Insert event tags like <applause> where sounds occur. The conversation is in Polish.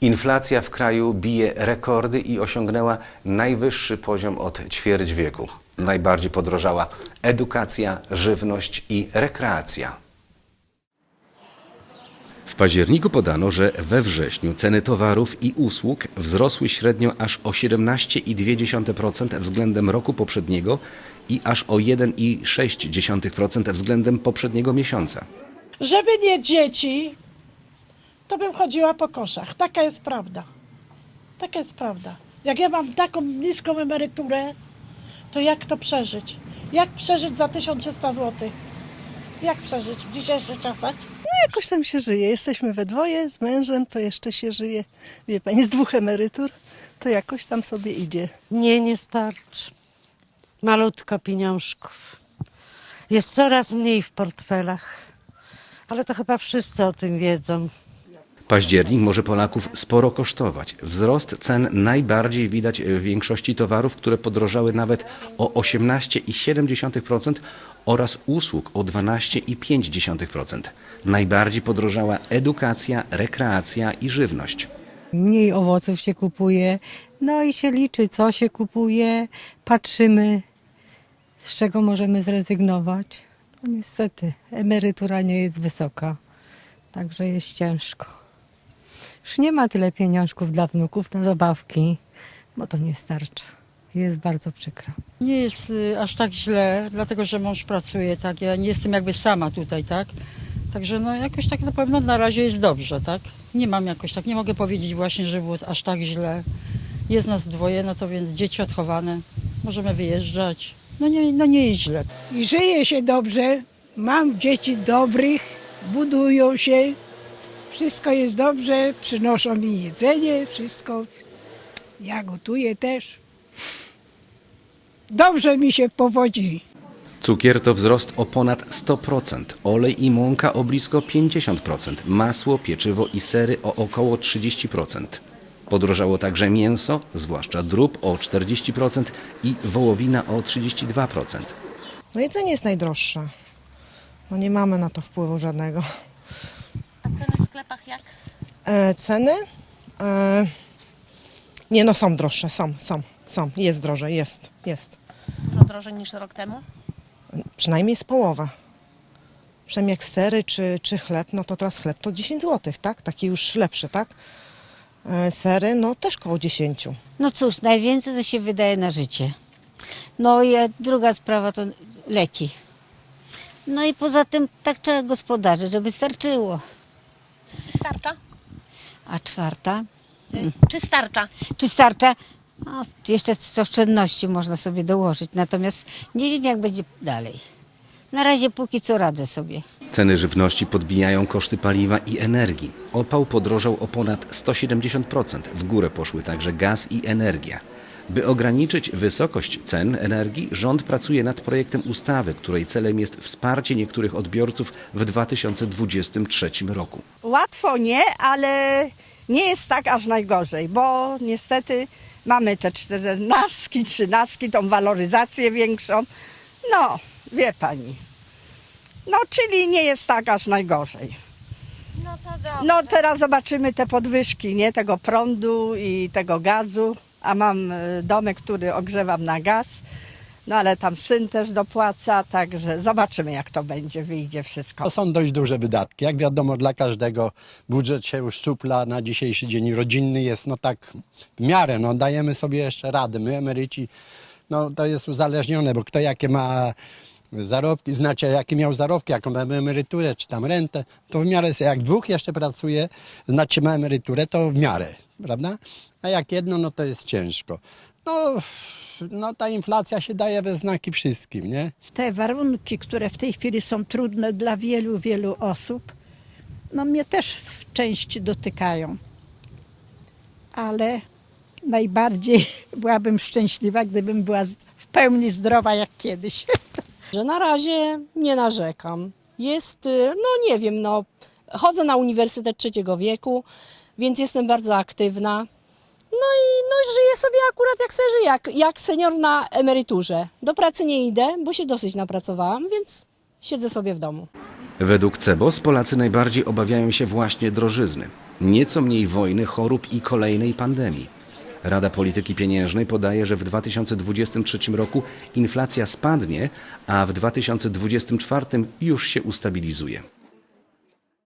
Inflacja w kraju bije rekordy i osiągnęła najwyższy poziom od ćwierć wieku. Najbardziej podrożała edukacja, żywność i rekreacja. W październiku podano, że we wrześniu ceny towarów i usług wzrosły średnio aż o 17,2% względem roku poprzedniego i aż o 1,6% względem poprzedniego miesiąca. Żeby nie dzieci, to bym chodziła po koszach. Taka jest prawda. Taka jest prawda. Jak ja mam taką niską emeryturę, to jak to przeżyć? Jak przeżyć za 1300 zł? Jak przeżyć w dzisiejszych czasach? Jakoś tam się żyje. Jesteśmy we dwoje z mężem, to jeszcze się żyje. Wie pani, z dwóch emerytur, to jakoś tam sobie idzie. Nie, nie starczy. Malutko pieniążków. Jest coraz mniej w portfelach. Ale to chyba wszyscy o tym wiedzą. Październik może Polaków sporo kosztować. Wzrost cen najbardziej widać w większości towarów, które podrożały nawet o 18,7% oraz usług o 12,5%. Najbardziej podrożała edukacja, rekreacja i żywność. mniej owoców się kupuje, no i się liczy, co się kupuje, patrzymy, z czego możemy zrezygnować. No niestety, emerytura nie jest wysoka, także jest ciężko. Już nie ma tyle pieniążków dla wnuków na zabawki, bo to nie starcza. Jest bardzo przykro. Nie jest y, aż tak źle, dlatego że mąż pracuje, tak. Ja nie jestem jakby sama tutaj, tak. Także no jakoś tak na pewno na razie jest dobrze, tak. Nie mam jakoś tak, nie mogę powiedzieć właśnie, że było aż tak źle. Jest nas dwoje, no to więc dzieci odchowane, możemy wyjeżdżać. No nie, no nie jest źle. i żyje się dobrze. Mam dzieci dobrych, budują się. Wszystko jest dobrze, przynoszą mi jedzenie, wszystko. Ja gotuję też. Dobrze mi się powodzi. Cukier to wzrost o ponad 100%, olej i mąka o blisko 50%, masło, pieczywo i sery o około 30%. Podrożało także mięso, zwłaszcza drób o 40% i wołowina o 32%. No jedzenie jest najdroższe. No nie mamy na to wpływu żadnego. Sklepach jak? E, ceny? E, nie no są droższe, są, są, są. Jest drożej, jest, jest. Dużo drożej niż rok temu? Przynajmniej z połowa. Przynajmniej jak sery czy, czy chleb, no to teraz chleb to 10 zł, tak? Taki już lepszy, tak? E, sery, no też koło 10. No cóż, najwięcej to się wydaje na życie. No i druga sprawa to leki. No i poza tym tak trzeba gospodarzyć, żeby starczyło. Starcza? A czwarta? Czy starcza? Czy starcza? No, jeszcze z oszczędności można sobie dołożyć, natomiast nie wiem jak będzie dalej. Na razie póki co radzę sobie. Ceny żywności podbijają koszty paliwa i energii. Opał podrożał o ponad 170%. W górę poszły także gaz i energia. By ograniczyć wysokość cen energii, rząd pracuje nad projektem ustawy, której celem jest wsparcie niektórych odbiorców w 2023 roku. Łatwo nie, ale nie jest tak aż najgorzej, bo niestety mamy te czternastki, trzynastki, tą waloryzację większą. No, wie pani. No, czyli nie jest tak aż najgorzej. No to dobrze. No, teraz zobaczymy te podwyżki, nie? Tego prądu i tego gazu. A mam e, domek, który ogrzewam na gaz. No, ale tam syn też dopłaca, także zobaczymy, jak to będzie, wyjdzie wszystko. To są dość duże wydatki. Jak wiadomo, dla każdego budżet się uszczupla na dzisiejszy dzień rodzinny jest no tak w miarę, no dajemy sobie jeszcze radę. My emeryci, no to jest uzależnione, bo kto jakie ma zarobki, znaczy jakie miał zarobki, jaką ma emeryturę, czy tam rentę, to w miarę jak dwóch jeszcze pracuje, znaczy ma emeryturę, to w miarę, prawda? A jak jedno, no to jest ciężko. No, no ta inflacja się daje we znaki wszystkim, nie? Te warunki, które w tej chwili są trudne dla wielu, wielu osób, no mnie też w części dotykają. Ale najbardziej <laughs> byłabym szczęśliwa, gdybym była w pełni zdrowa jak kiedyś. <laughs> Że na razie nie narzekam. Jest, y, no nie wiem, no chodzę na uniwersytet trzeciego wieku, więc jestem bardzo aktywna. No i no, żyję sobie akurat jak żyję, jak, jak senior na emeryturze. Do pracy nie idę, bo się dosyć napracowałam, więc siedzę sobie w domu. Według CEBOS Polacy najbardziej obawiają się właśnie drożyzny. Nieco mniej wojny, chorób i kolejnej pandemii. Rada Polityki Pieniężnej podaje, że w 2023 roku inflacja spadnie, a w 2024 już się ustabilizuje.